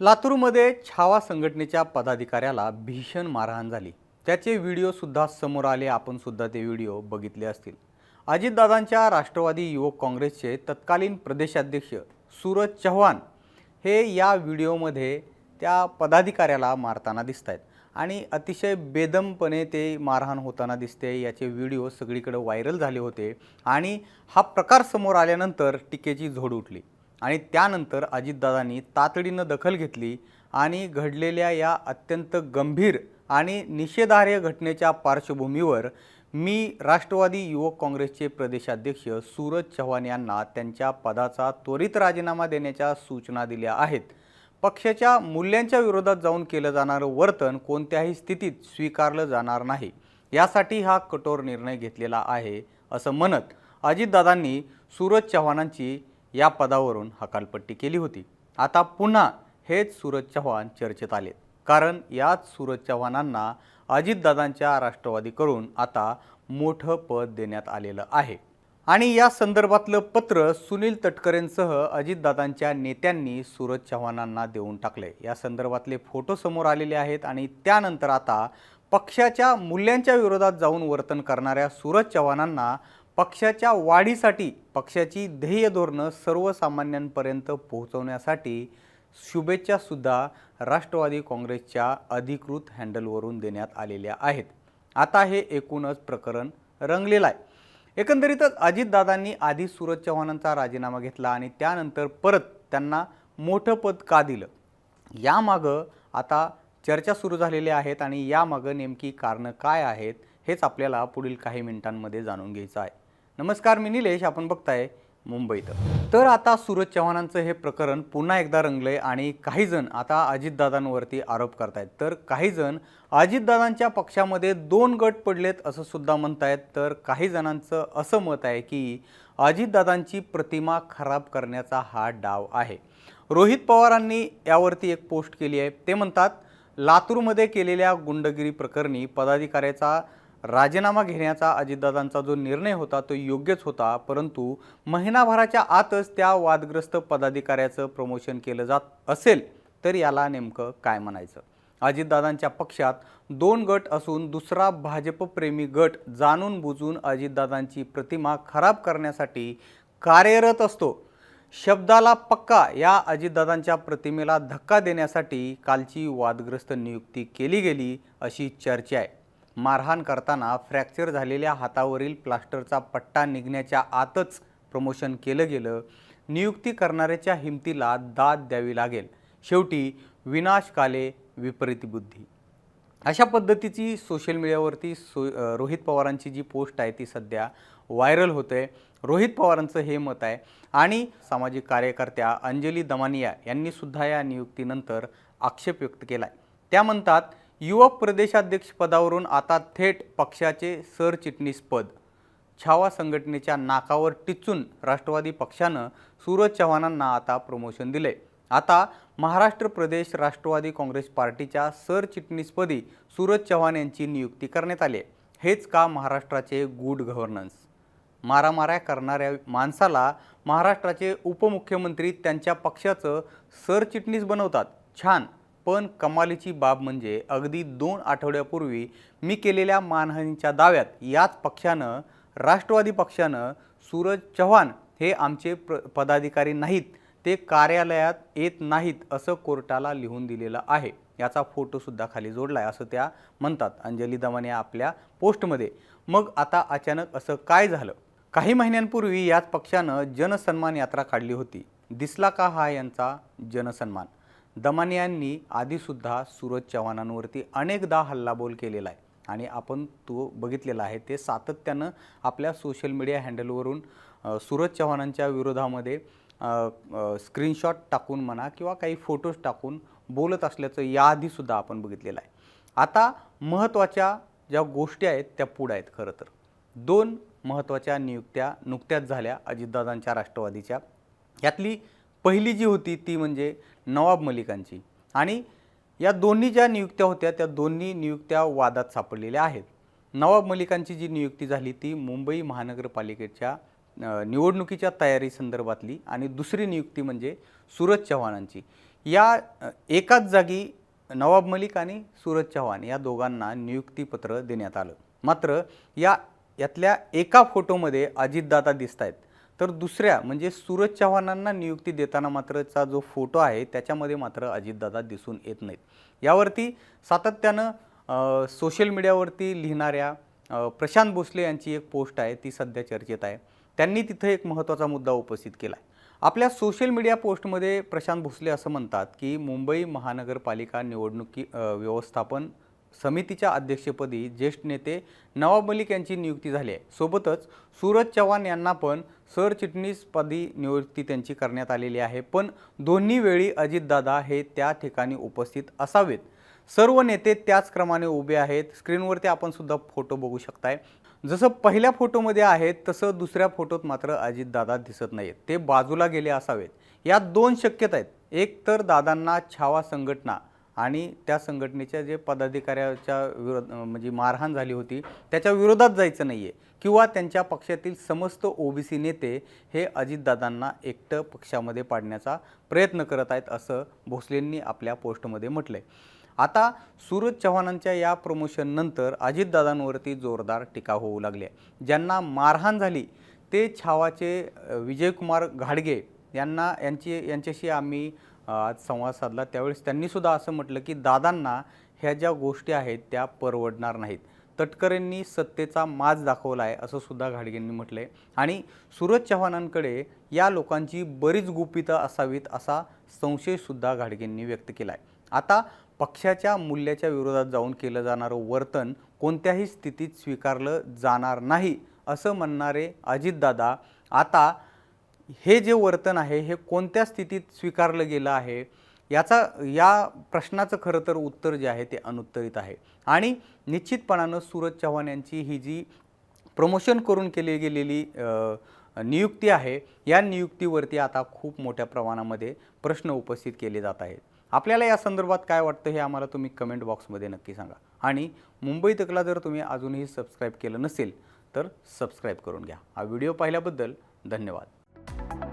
लातूरमध्ये छावा संघटनेच्या पदाधिकाऱ्याला भीषण मारहाण झाली. त्याचे व्हिडिओसुद्धा समोर आले. आपणसुद्धा ते व्हिडिओ बघितले असतील. अजितदादांच्या राष्ट्रवादी युवक काँग्रेसचे तत्कालीन प्रदेशाध्यक्ष सूरज चव्हाण हे या व्हिडिओमध्ये त्या पदाधिकाऱ्याला मारताना दिसत आहेत आणि अतिशय बेदमपणे ते मारहाण होताना दिसते. याचे व्हिडिओ सगळीकडे व्हायरल झाले होते. आणि हा प्रकार समोर आल्यानंतर टीकेची झोड उठली. आणि त्यानंतर अजितदादांनी तातडीनं दखल घेतली आणि घडलेल्या या अत्यंत गंभीर आणि निषेधार्ह घटनेच्या पार्श्वभूमीवर मी राष्ट्रवादी युवक काँग्रेसचे प्रदेशाध्यक्ष सूरज चव्हाण यांना त्यांच्या पदाचा त्वरित राजीनामा देण्याच्या सूचना दिल्या आहेत. पक्षाच्या मूल्यांच्या विरोधात जाऊन केलं जाणारं वर्तन कोणत्याही स्थितीत स्वीकारलं जाणार नाही. यासाठी हा कठोर निर्णय घेतलेला आहे असं म्हणत अजितदादांनी सूरज चव्हाणांची या पदावरून हकालपट्टी केली होती. आता पुन्हा हेच सूरज चव्हाण चर्चेत आलेत कारण याच सूरज चव्हाणांना अजितदादांच्या राष्ट्रवादीकडून आता मोठं पद देण्यात आलेलं आहे. आणि या संदर्भातलं पत्र सुनील तटकरेंसह अजितदादांच्या नेत्यांनी सूरज चव्हाणांना देऊन टाकले या संदर्भातले फोटो समोर आलेले आहेत आणि त्यानंतर आता पक्षाच्या मूल्यांच्या विरोधात जाऊन वर्तन करणाऱ्या सूरज चव्हाणांना पक्षाच्या वाढीसाठी पक्षाची ध्येय धोरणं सर्वसामान्यांपर्यंत पोहोचवण्यासाठी शुभेच्छासुद्धा राष्ट्रवादी काँग्रेसच्या अधिकृत हँडलवरून देण्यात आलेल्या आहेत. आता हे एकूणच प्रकरण रंगलेलं आहे. एकंदरीतच अजितदादांनी आधी सूरज चव्हाणांचा राजीनामा घेतला आणि त्यानंतर परत त्यांना मोठं पद का दिलं? यामागं आता चर्चा सुरू झालेल्या आहेत आणि यामागं नेमकी कारणं काय आहेत हेच आपल्याला पुढील काही मिनिटांमध्ये जाणून घ्यायचं आहे. नमस्कार मी निलेश आपण बघताय मुंबईत तर आता सूरज चव्हाणांचं हे प्रकरण पुन्हा एकदा रंगलंय आणि काही जण आता अजितदादांवरती आरोप करतायत. तर काही जण अजितदादांच्या पक्षामध्ये दोन गट पडलेत असं सुद्धा म्हणतायत. तर काही जणांचं असं मत आहे की अजितदादांची प्रतिमा खराब करण्याचा हा डाव आहे. रोहित पवारांनी यावरती एक पोस्ट केली आहे. ते म्हणतात लातूरमध्ये केलेल्या गुंडगिरी प्रकरणी पदाधिकाऱ्याचा राजीनामा घेण्याचा अजितदादांचा जो निर्णय होता तो योग्यच होता परंतु महिनाभराच्या आतच त्या वादग्रस्त पदाधिकाऱ्याचं प्रमोशन केलं जात असेल तर याला नेमकं काय म्हणायचं? अजितदादांच्या पक्षात दोन गट असून दुसरा भाजपप्रेमी गट जाणून बुजून अजितदादांची प्रतिमा खराब करण्यासाठी कार्यरत असतो. शब्दाला पक्का या अजितदादांच्या प्रतिमेला धक्का देण्यासाठी कालची वादग्रस्त नियुक्ती केली गेली अशी चर्चा आहे. मारहाण करताना फ्रॅक्चर झालेल्या हातावरील प्लास्टरचा पट्टा निघण्याच्या आतच प्रमोशन केलं गेलं. नियुक्ती करणाऱ्याच्या हिमतीला दाद द्यावी लागेल. शेवटी विनाश काले विपरीत बुद्धी. अशा पद्धतीची सोशल मीडियावरती सो रोहित पवारांची जी पोस्ट आहे ती सध्या व्हायरल होते रोहित पवारांचं हे मत आहे आणि सामाजिक कार्यकर्त्या अंजली दमानिया यांनीसुद्धा या नियुक्तीनंतर आक्षेप व्यक्त केला आहे त्या म्हणतात युवक प्रदेशाध्यक्षपदावरून आता थेट पक्षाचे सरचिटणीसपद छावा संघटनेच्या नाकावर टिचून राष्ट्रवादी पक्षानं सूरज चव्हाणांना आता प्रमोशन दिले. आता महाराष्ट्र प्रदेश राष्ट्रवादी काँग्रेस पार्टीच्या सरचिटणीसपदी सूरज चव्हाण यांची नियुक्ती करण्यात आली. हेच का महाराष्ट्राचे गुड गव्हर्नन्स मारामाऱ्या करणाऱ्या माणसाला महाराष्ट्राचे उपमुख्यमंत्री त्यांच्या पक्षाचं सरचिटणीस बनवतात. छान! पण कमालीची बाब म्हणजे अगदी दोन आठवड्यापूर्वी मी केलेल्या मानहानीच्या दाव्यात याच पक्षानं राष्ट्रवादी पक्षानं सूरज चव्हाण हे आमचे प्र पदाधिकारी नाहीत ते कार्यालयात येत नाहीत असं कोर्टाला लिहून दिलेलं आहे. याचा फोटोसुद्धा खाली जोडला आहे असं त्या म्हणतात. अंजली दमाने आपल्या पोस्टमध्ये. मग आता अचानक असं काय झालं? काही महिन्यांपूर्वी याच पक्षानं जनसन्मान यात्रा काढली होती. दिसला का हा यांचा जनसन्मान? दमाने यांनी आधीसुद्धा सूरज चव्हाणांवरती अनेकदा हल्लाबोल केलेला आहे. आणि आपण तो बघितलेला आहे. ते सातत्यानं आपल्या सोशल मीडिया हँडलवरून सूरज चव्हाणांच्या विरोधामध्ये स्क्रीनशॉट टाकून म्हणा किंवा काही फोटोज टाकून बोलत असल्याचं याआधीसुद्धा आपण बघितलेलं आहे. आता महत्त्वाच्या ज्या गोष्टी आहेत त्या पुढं आहेत खरं तर. दोन महत्त्वाच्या नियुक्त्या नुकत्याच झाल्या अजितदादांच्या राष्ट्रवादीच्या. यातली पहिली जी होती ती म्हणजे नवाब मलिकांची. आणि या दोन्ही ज्या नियुक्त्या होत्या त्या दोन्ही नियुक्त्या वादात सापडलेल्या आहेत. नवाब मलिकांची जी नियुक्ती झाली ती मुंबई महानगरपालिकेच्या निवडणुकीच्या तयारी संदर्भातली आणि दुसरी नियुक्ती म्हणजे सूरज चव्हाणांची. या एकाच जागी नवाब मलिक आणि सूरज चव्हाण या दोघांना नियुक्तीपत्र देण्यात आलं. मात्र या यातल्या एका फोटोमध्ये अजितदादा दिसत आहेत तर दुसऱ्या म्हणजे सूरज चव्हाणांना नियुक्ती देताना मात्रचा जो फोटो आहे त्याच्यामध्ये मात्र अजितदादा दिसून येत नाहीत. यावरती सातत्यानं सोशल मीडियावरती लिहिणाऱ्या प्रशांत भोसले यांची एक पोस्ट आहे ती सध्या चर्चेत आहे. त्यांनी तिथं एक महत्त्वाचा मुद्दा उपस्थित केला आहे आपल्या सोशल मीडिया पोस्टमध्ये प्रशांत भोसले असं म्हणतात की मुंबई महानगरपालिका निवडणुकी व्यवस्थापन समितीच्या अध्यक्षपदी ज्येष्ठ नेते नवाब मलिक यांची नियुक्ती झाली आहे. सोबतच सूरज चव्हाण यांना पण सरचिटणीसपदी नियुक्ती त्यांची करण्यात आलेली आहे. पण दोन्ही वेळी अजितदादा हे त्या ठिकाणी उपस्थित असावेत. सर्व नेते त्याच क्रमाने उभे आहेत. स्क्रीनवरती आपण सुद्धा फोटो बघू शकताय. जसं पहिल्या फोटोमध्ये आहेत तसं दुसऱ्या फोटोत मात्र अजितदादा दिसत नाहीत. ते बाजूला गेले असावेत. या दोन शक्यता आहेत. एक तर दादांना छावा संघटना आणि त्या संघटनेच्या जे पदाधिकाऱ्याच्या विरोध म्हणजे मारहाण झाली होती त्याच्या विरोधात जायचं नाही आहे किंवा त्यांच्या पक्षातील समस्त ओबीसी नेते हे अजितदादांना एकटं पक्षामध्ये पाडण्याचा प्रयत्न करत आहेत असं भोसलेंनी आपल्या पोस्टमध्ये म्हटलंय. आता सूरज चव्हाणांच्या या प्रमोशननंतर अजितदादांवरती जोरदार टीका होऊ लागली आहे ज्यांना मारहाण झाली ते छावाचे विजयकुमार घाडगे यांना यांची यांच्याशी आम्ही आज संवाद साधला. त्यावेळेस त्यांनी सुद्धा असं म्हटलं की दादांना ह्या ज्या गोष्टी आहेत त्या परवडणार नाहीत. तटकरेंनी सत्तेचा माज दाखवला आहे असं सुद्धा घाडगेंनी म्हटलं आहे आणि सूरज चव्हाणांकडे या लोकांची बरीच गुपितं असावीत असा संशयसुद्धा घाडगेंनी व्यक्त केला आहे आता पक्षाच्या मूल्याच्या विरोधात जाऊन केलं जाणारं वर्तन कोणत्याही स्थितीत स्वीकारलं जाणार नाही असं म्हणणारे अजितदादा आता हे जे वर्तन आहे हे कोणत्या स्थितीत स्वीकारलं गेलं आहे याचा या प्रश्नाचं खरं तर उत्तर जे आहे ते अनुत्तरित आहे. आणि निश्चितपणानं सूरज चव्हाण यांची ही जी प्रमोशन करून केली गेलेली नियुक्ती आहे या नियुक्तीवरती आता खूप मोठ्या प्रमाणामध्ये प्रश्न उपस्थित केले जात आहेत. आपल्याला या संदर्भात काय वाटतं हे आम्हाला तुम्ही कमेंट बॉक्समध्ये नक्की सांगा. आणि मुंबई तकला जर तुम्ही अजूनही सबस्क्राईब केलं नसेल तर सबस्क्राईब करून घ्या. हा व्हिडिओ पाहिल्याबद्दल धन्यवाद. Thank you.